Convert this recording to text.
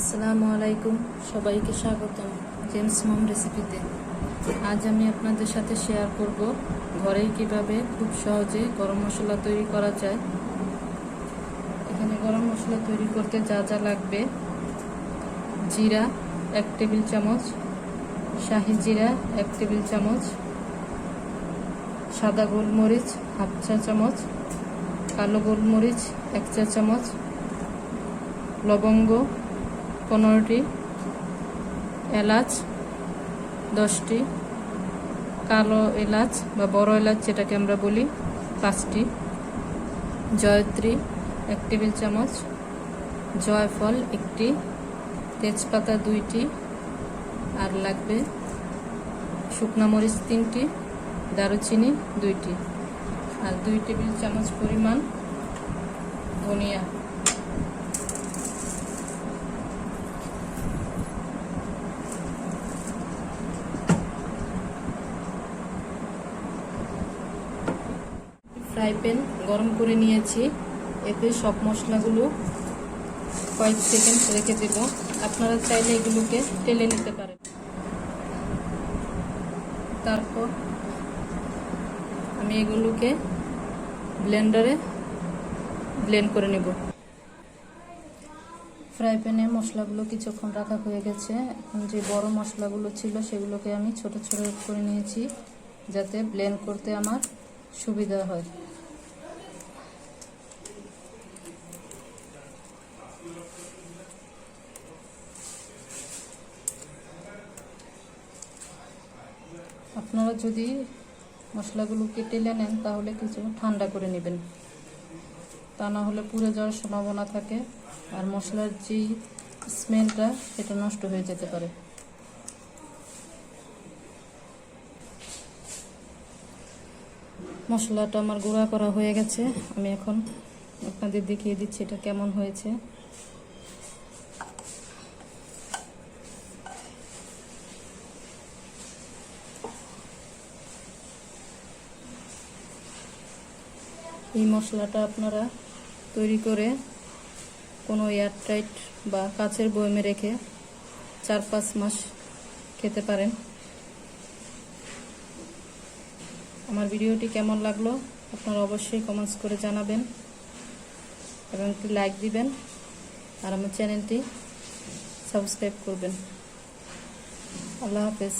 আসসালামু আলাইকুম। সবাইকে স্বাগতম জেমস মম রেসিপিতে। আজ আমি আপনাদের সাথে শেয়ার করব ঘরেই কীভাবে খুব সহজে গরম মশলা তৈরি করা যায়। এখানে গরম মশলা তৈরি করতে যা যা লাগবে। জিরা এক টেবিল চামচ, শাহি জিরা এক টেবিল চামচ, সাদা গোলমরিচ হাফ চা চামচ, কালো গোলমরিচ এক চা চামচ, লবঙ্গ পনেরোটি, এলাচ দশটি, কালো এলাচ বা বড় এলাচ যেটাকে আমরা বলি, পাঁচটি, জয়ত্রী এক টেবিল চামচ, জয়ফল একটি, তেজপাতা দুইটি, আর লাগবে শুকনো মরিচ তিনটি, দারুচিনি দুইটি। আর দুই টেবিল চামচ পরিমাণ ধনিয়া। ফ্রাই প্যান গরম করে নিয়েছি। এতে সব মশলাগুলো কয়েক সেকেন্ড রেখে দেব। আপনারা চাইলে এগুলোকে টেলে নিতে পারেন। তারপর আমি এগুলোকে ব্লেন্ডারে ব্লেন্ড করে নেব। ফ্রাই প্যানে মশলাগুলো কিছুক্ষণ রাখা হয়ে গেছে। এখন যে বড় মশলাগুলো ছিল সেগুলোকে আমি ছোট ছোট করে নিয়েছি, যাতে ব্লেন্ড করতে আমার সুবিধা হয়। আপনারা যদি মশলাগুলো কেটে নেন, তাহলে কিছু ঠান্ডা করে নেবেন। তা না হলে পুড়ে যাওয়ার সম্ভাবনা থাকে, আর মশলার যে স্মেলটা, সেটা নষ্ট হয়ে যেতে পারে। মশলাটা আমার গুঁড়া করা হয়ে গেছে। আমি এখন আপনাদের দেখিয়ে দিচ্ছি এটা কেমন হয়েছে। এই মশলাটা আপনারা তৈরি করে কোনো এয়ারটাইট বা কাচের বয়মে রেখে চার পাঁচ মাস খেতে পারেন। আমার ভিডিওটি কেমন লাগল আপনারা অবশ্যই কমেন্টস করে জানাবেন এবং একটি লাইক দিবেন আর আমার চ্যানেলটি সাবস্ক্রাইব করবেন। আল্লাহ হাফেজ।